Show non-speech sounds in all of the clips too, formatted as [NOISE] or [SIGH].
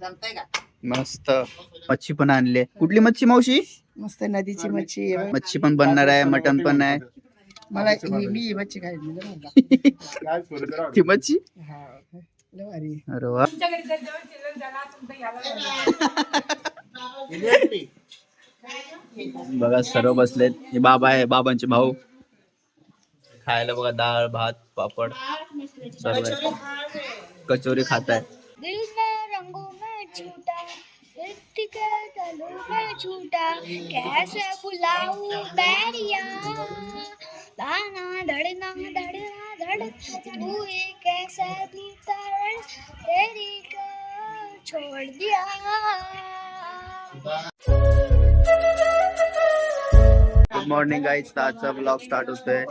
जमतंय का? मस्त. मच्छी पण आणली. कुठली मच्छी मावशी? मस्त नदीची मच्छी आहे. मच्छी पण बनणार आहे मटन पण आहे. मला ही मी ही मच्छी खायची म्हणजे का? [LAUGHS] ती मच्छी? हा. लय भारी. अरे वा. [LAUGHS] बघा सर्व बसलेत. हे बाबा आहे बाबांचे भाऊ. खायला बघा डाळ भात पापड. सर्व आहे. कचोरी खात आहे दिल में रंगों में छूटा में छूटा कैसे बुलाऊं बैरिया? दाना धड़ना धड़ना धड़ तू कैसे तेरी छोड़ दिया। गुड मॉर्निंग गाईज आजचा ब्लॉग स्टार्ट होतोय.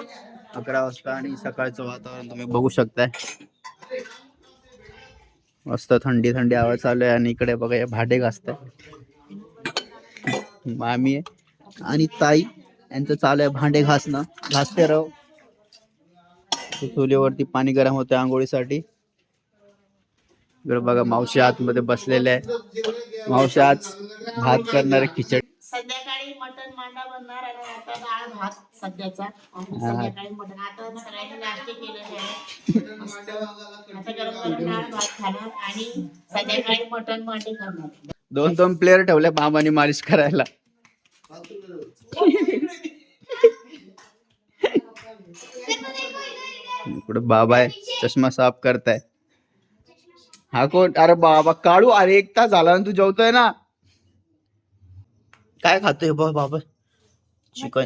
अकरा वाजता आणि सकाळचं वातावरण तुम्ही बघू शकताय. मस्त थंडी थंडी आवाज चालू आहे आणि इकडे बघा भाडे भांडे मामी आणि ताई यांचं चालू आहे भांडे घासणं. घासते राव. चुलीवरती पाणी गरम होते आंघोळीसाठी. इकडे बघा मावशी आतमध्ये बसलेले आहे मावशी आज भात करणार खिचडी. संध्याकाळी मटन मांडा बनणार आणि आता डाळ भात सध्याचा. आणि. संध्याकाळी मटन आता सगळ्यांनी नाश्ते केलेले आहे. आता गरम गरम डाळ भात खाणार आणि संध्याकाळी मटन मांडे करणार. दोन दोन प्लेअर ठेवले मामाने मालिश करायला. इकडे बाबा आहे. चष्मा साफ करताय. हा कोण? अरे बाबा काढू. अरे एक तास झाला ना तू जेवतोय ना? काय खातोय बाबा? चिकन.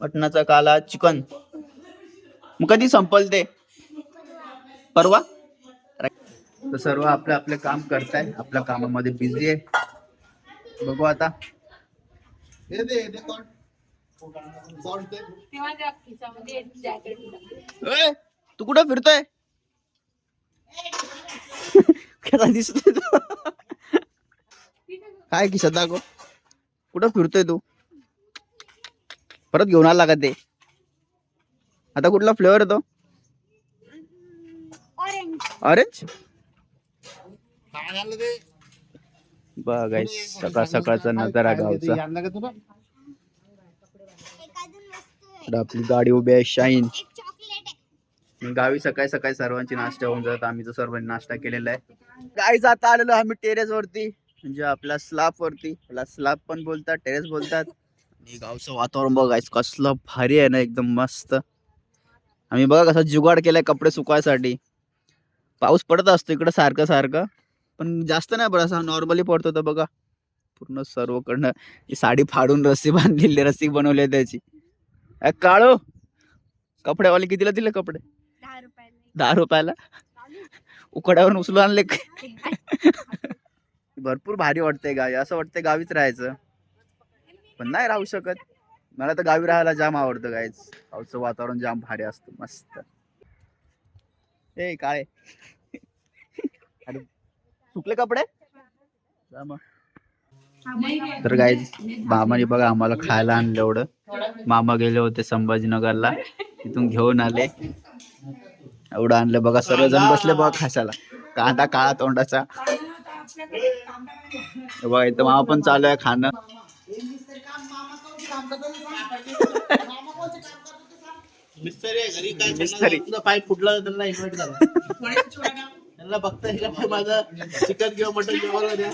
मटणाचा काला चिकन. मग कधी संपल ते? परवा? तर सर्व आपलं आपलं काम करताय आपल्या कामामध्ये बिझी आहे. बघू आता. तू कुठं फिरतोय? [LAUGHS] कसा दिसतोय काय खिशात दाखव कुठं फिरतोय तू? परत घेऊन आला का ते? आता कुठला फ्लेवर येतो? ऑरेंज ऑरेंज बघ सकाळ सकाळचा नजारा गावचा. आपली गाडी उभी आहे शाईन. गावी सकाळी सकाळी सर्वांची नाश्ता होऊन जात. आम्ही तर सर्वांनी नाश्ता केलेला आहे. गाई जाता आलेलो आम्ही टेरेस वरती. म्हणजे आपल्या स्लॅब वरती त्याला स्लॅब पण बोलतात टेरेस बोलतात. आणि गावचं वातावरण बघायचं कसलं भारी आहे ना एकदम मस्त. आम्ही बघा कसं जुगाड केलाय कपडे सुकवायसाठी पाऊस पडत असतो इकडं सारखं सारखं पण जास्त नाही बरं असा नॉर्मली पडतो तर बघा. पूर्ण सर्वकडनं ही साडी फाडून रस्सी बांधलेली रस्सी बनवली आहे त्याची. काळो कपड्यावाले कितीला दिले कपडे? दहा रुपयाला. उकड्यावरून उचलून आणले? [LAUGHS] [LAUGHS] भरपूर भारी वाटतंय गावी. असं वाटतंय गावीच राहायचं. पण नाही राहू शकत. मला तर गावी राहायला जाम आवडतं गायच गावचं वातावरण जाम भारी असतं मस्त. ए काळे अरे, सुकले कपडे? तर गाईज मामाने बघा आम्हाला खायला आणलं एवढं. मामा गेले होते संभाजीनगरला. तिथून घेऊन आले. एवढं आणलं बघा सर्वजण बसले बघा खासाला कांदा काळा तोंडाचा. बघा इथं मामा पण चालू आहे खाणं. मिस्त्री पाय फुटला त्यांना इन्व्हाइट करा. त्यांना बघता येईल का माझं चिकन किंवा मटन जेवण द्या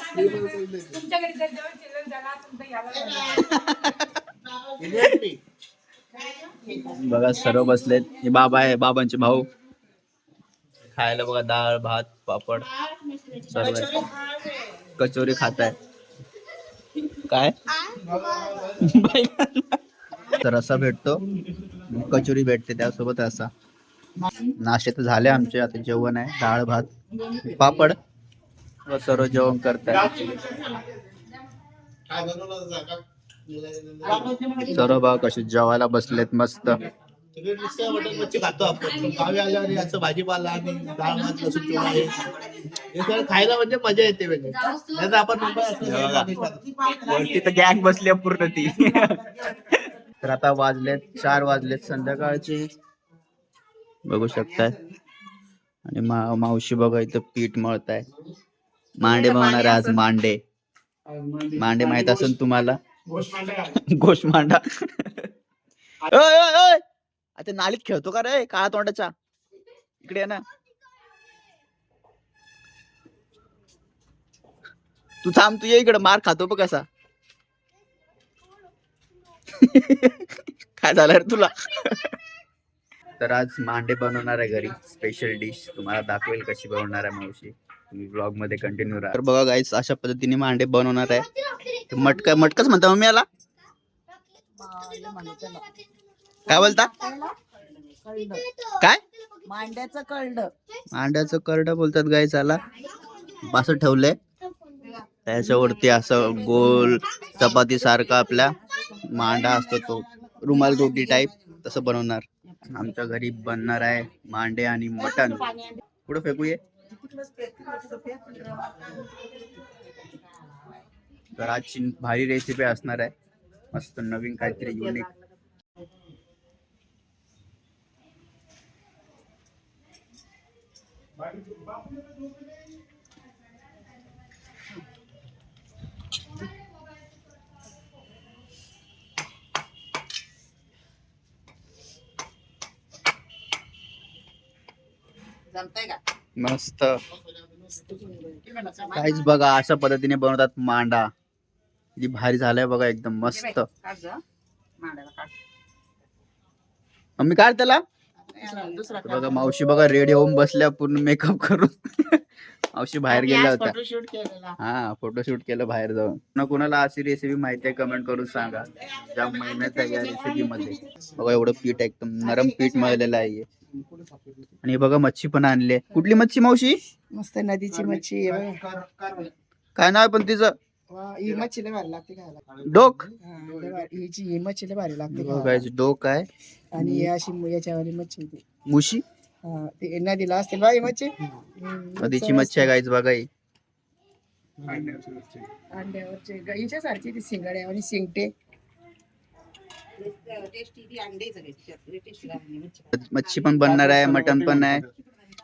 बघा सर्व बसलेत. हे बाबा आहे बाबांचे भाऊ. खायला बघा डाळ भात पापड. सर्व कचोरी खात आहे काय? [LAUGHS] तर असा भेटतो. कचोरी भेटते त्यासोबत असा. नाश्ते तर झाले आमचे आता जेवण आहे. डाळ भात पापड. व सर्व जेवण करताय. सर्व भाव कसे? जेवायला बसलेत मस्त. तिकडे नुसतं मटण मच्छी खातो. आपण. गावी आल्यावर असं भाजीपाला आणि डाळ भात लसूण चिवडा हे हे सगळं खायला म्हणजे मजा येते आपण मुंबई. वरती तर गॅंग बसली आहे पूर्ण ती. तर आता वाजलेत चार वाजलेत संध्याकाळचे. बघू शकताय. आणि मा- मावशी बघा इथं पीठ मळत आहे मांडे बनवणार आहे आज मांडे. मांडे माहीत असेल तुम्हाला? गोश मांडा! आता नालीत खेळतो का रे? काळा तोंडाचा इकडे ये ना. तू थांब तू ये इकडे. मार खातो बघ कसा [LAUGHS] काय झालं रे तुला? तर आज मांडे बनवणार आहे घरी. स्पेशल डिश तुम्हाला दाखवेल कशी बनवणार आहे मावशी. तुम्ही ब्लॉगमध्ये कंटिन्यू राहा. तर बघा गाईस अशा पद्धतीने मांडे बनवणार आहे. मटका मटकाच म्हणता मम्मी याला? काय बोलता? काय? मांड्याचं कळलं मांड्याचं करड बोलतात गाय त्याला असं ठेवलंय. त्याच्यावरती असं गोल चपाती सारखा आपला मांडा असतो तो. रुमाल रोटी टाईप तसं बनवणार. आमच्या घरी बनणार आहे मांडे आणि मटण. कुठं फेकू ये? तर आजची भारी रेसिपी असणार आहे. मस्त नवीन काहीतरी युनिक जमतंय का मस्त. काहीच बघा अशा पद्धतीने बनवतात मांडा. किती भारी झालाय बघा एकदम मस्त. मम्मी काढ त्याला. तर बघा मावशी बघा रेडी होऊन बसल्या पूर्ण मेकअप करून. [LAUGHS] मावशी बाहेर गेल्या होत्या. फोटोशूट केलेला. हा फोटोशूट केलं बाहेर जाऊन. ना कोणाला अशी रेसिपी माहिती आहे कमेंट करून सांगा. ज्या महिन्यात आहे या रेसिपी मध्ये. बघा एवढं पीठ एकदम नरम पीठ मळलेलं आहे. हे. आणि हे बघा मच्छी पण आणली आहे. कुठली मच्छी मावशी? मस्त नदीची मच्छी आहे बघा. काय नाव आहे पण तिचं? वा, ही मच्छी लय भारी लागते खायला. डोक? हा, लय भारी. हिची ही मच्छी लय भारी लागते खायला. बघायचं डोक आहे. आणि ही अशी याच्यावाली मच्छी आहे ती मुशी? हा, ते नदीला असते बा ही मच्छी? नदीची मच्छी. आहे. गाईच बघा ही अंड्यावरचे ग- हिच्यासारखी ती शिंगाड्या आणि शिंगटे. मच्छी पण बनणार आहे मटन पण आहे.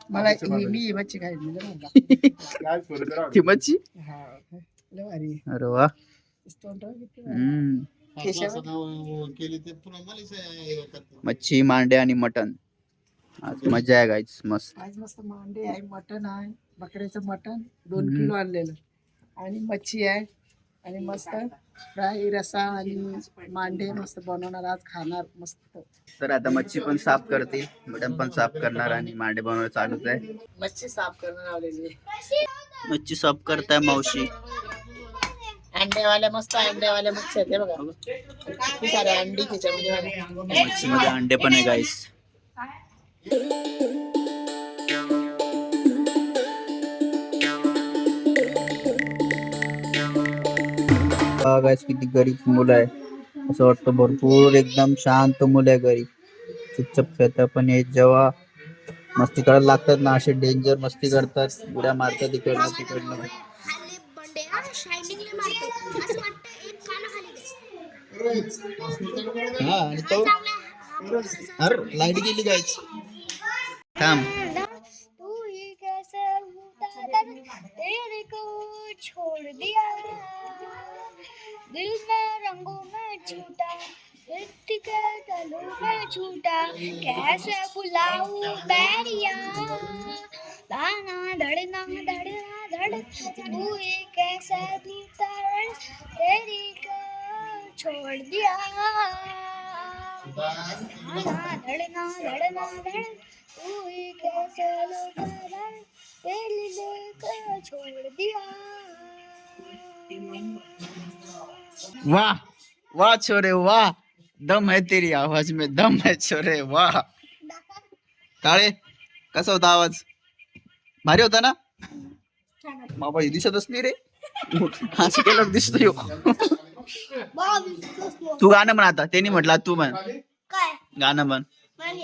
मला ही मी ही मच्छी खायची लागते. ती मच्छी? हा. लय भारी. अरे वा. तोंड बघ किती भारी. हम्म. केशव. असं नाव केली ते पुन्हा मलाच हे करतात. मच्छी मांडे आणि मटन आज मजा आहे गाईच मस्त आज मस्त मांडे आहे मटण आहे बकऱ्याचं मटण दोन हम्म. किलो आणलेलं आणि मच्छी आहे आणि मस्त फ्राय रसा आणि मांडे मस्त बनवणार आज खाणार मस्त तर आता मच्छी पण साफ करतील मटन पण साफ करणार आणि मांडे बनवायला चालूच आहे मच्छी साफ करून लावलेली आहे. मच्छी साफ करताय मावशी अंड्यावाल्या मस्त अंड्यावाल्या मच्छी आहेत हे बघा. किती सारे अंडी त्याच्यामध्ये अंडे पण आहे गाईस गाईस किती गरीब मुलं आहे. असं वाटतं भरपूर एकदम शांत मुलं आहे घरी. चुपचाप खेळतात पण हे जेव्हा मस्ती करायला लागतात ना असे डेंजर मस्ती करतात. उड्या मारतात इकडनं तिकडनं. हा, आणि तो अरे लाईट गेली गाईच थांब. तेरे को छोड़ दिया दिल में रंगों में छूटा छूटा कैसे बुलाऊं बैरिया दाना धड़ना धड़ना धड़ तू ही कैसे भूता दर्द तेरी छोड़ दिया। दाना धड़ना धड़ना धड़ तू ही कैसे लौटा लेकर छोड़ दिया वाह वाह छोरे वाह। दम है तेरी आवाज़ में दम है छोरे वाह। काळे कसा होता आवाज़? भारी होता ना? बाबा हे दिसतच नाही रे. असं केलं दिसतो ह्यो. तू गाणं म्हण आता त्यांनी म्हटलं तू म्हण. काय? गाणं म्हण. म्हण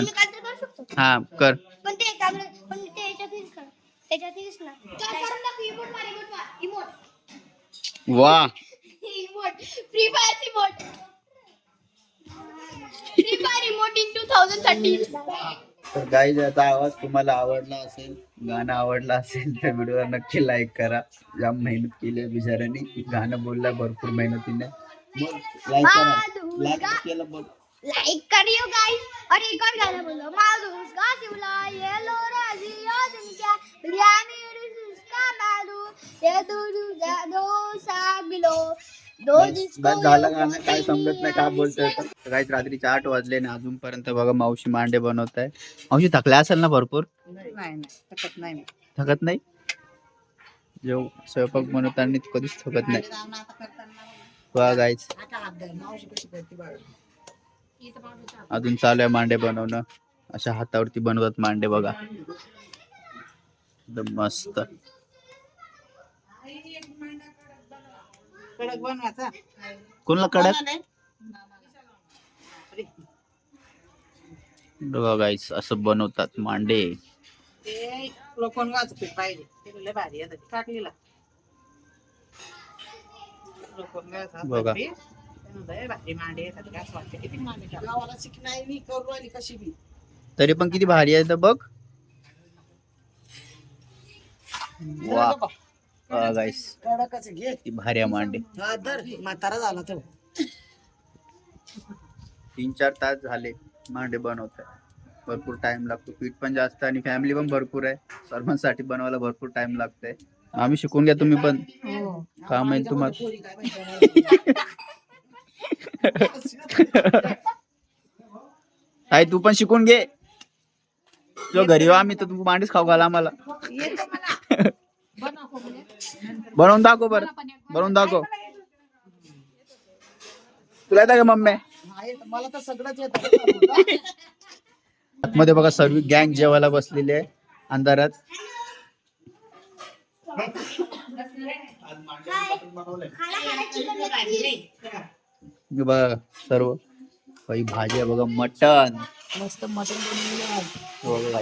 मी काहीतरी करू शकतो. हा कर. पण ते पण ते याच्यातच त्याच्यातच ना. वा. Free fire emote. Free fire emote in two thousand thirteen तर गाईज याचा आवाज तुम्हाला आवडला असेल गाणं आवडलं असेल तर व्हिडिओला नक्की लाईक करा. जाम मेहनत केली आहे बिचाऱ्यांनी. गाणं बोललं भरपूर मेहनतीने. मग लाईक करा. लाईक केलं बघ. लाइक करियो गाइस और एक और गाना बोलो. का शिवला ये लो राजी यो दुनिया बिरयानी उसका मालू ये दूर जा दो सा बिलो. झालं गाणं काय समजत नाही काय बोलतोय काहीच रात्रीचे आठ वाजले ना अजूनपर्यंत बघा मावशी मांडे बनवत आहे मावशी थकल्या असेल ना भरपूर? नाही नाही थकत नाही मी. थकत नाही? जेव स्वयंपाक बनवताना कधीच थकत नाही. बघ. अजून चालू आहे मांडे बनवणं. अशा हातावरती बनवतात मांडे बघा. एकदम मस्त. कडक बनवायचा. कोणाला कडक? बघा गाईस असं बनवतात मांडे. ते पीठ पाहिजे. ते लय भारी टाकलेला बघा. येतात काय असं वाटतं किती मांडे टाकले. गावाला शिकणार मी करू राहिली कशी बी. तरी पण किती भारी आहे तर बघ. वा. गाईस कडकच घे भारी मांडे. म्हातारा झाला तो तीन चार तास झाले मांडे बनवत आहे. भरपूर टाइम लागतो. पीठ पण जास्त आणि फॅमिली पण भरपूर आहे. सर्वांसाठी बनवायला भरपूर टाइम लागतोय. आम्ही शिकून घ्या तुम्ही पण. काम आहे तुम्हाला. आई काय तू पण शिकून घे. जो घरी आम्ही तर तू मांडीच खाऊ घाला आम्हाला. बनवून दाखव बर. बनवून दाखव. तुला येतं का मम्मी? हा. मला तर सगळंच येतं आतमध्ये बघा सर्व गँग जेवायला बसलेली आहे अंधारात. हे बघा सर्व. काही भाजी आहे बघा मटन मस्त आज. बघा.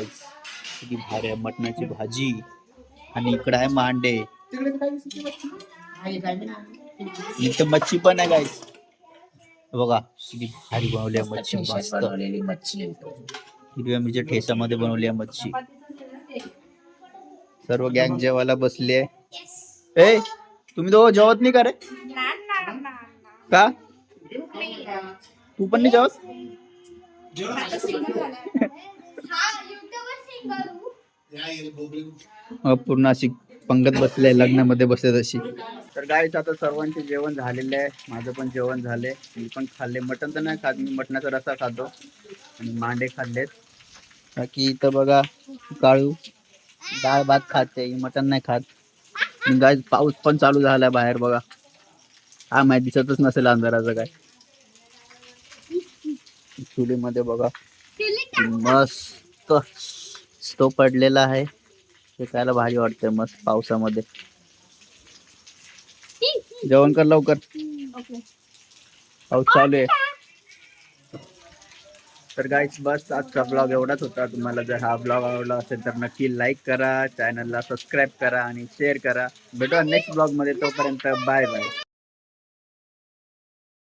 किती भारी आहे मटणाची भाजी. आणि इकडे आहे मांडे. इथं मच्छी पण आहे गाईस बघा किती भारी बनवली आहे मच्छी मस्त. बनवलेली मच्छी हिरव्या मिरच्या ठेसामध्ये बनवली आहे मच्छी. सर्व गँग जेवायला बसली आहे. ए तुम्ही दोघं जेवत नाही का रे? का? तू पण नाही जेवत? पूर्ण पंगत बसली लग्नामध्ये बसले तशी. तर गाईच आता सर्वांचे जेवण झालेले आहे. माझं पण जेवण झाले मी पण खाल्ले. मटण तर नाही खात. मी मटणाचा रसा खातो. आणि मांडे खाल्लेत. बाकी इथं बघा काळू. डाळ भात खाते. ही मटण नाही खात. गाय पाऊस पण चालू झालाय बाहेर बघा. हा माहिती दिसतच नसेल अंधाराचं काय. चुलीमध्ये बघा. मस्त. स्टो पडलेला आहे. ते भारी वाटतंय मस्त पावसामध्ये. जेवण कर लवकर. पाऊस चालू आहे. तर गाईच बस आजचा ब्लॉग एवढाच होता. तुम्हाला जर हा ब्लॉग आवडला असेल तर नक्की लाईक करा चॅनलला सबस्क्राईब करा आणि शेअर करा. भेटू नेक्स्ट ब्लॉगमध्ये. तोपर्यंत बाय बाय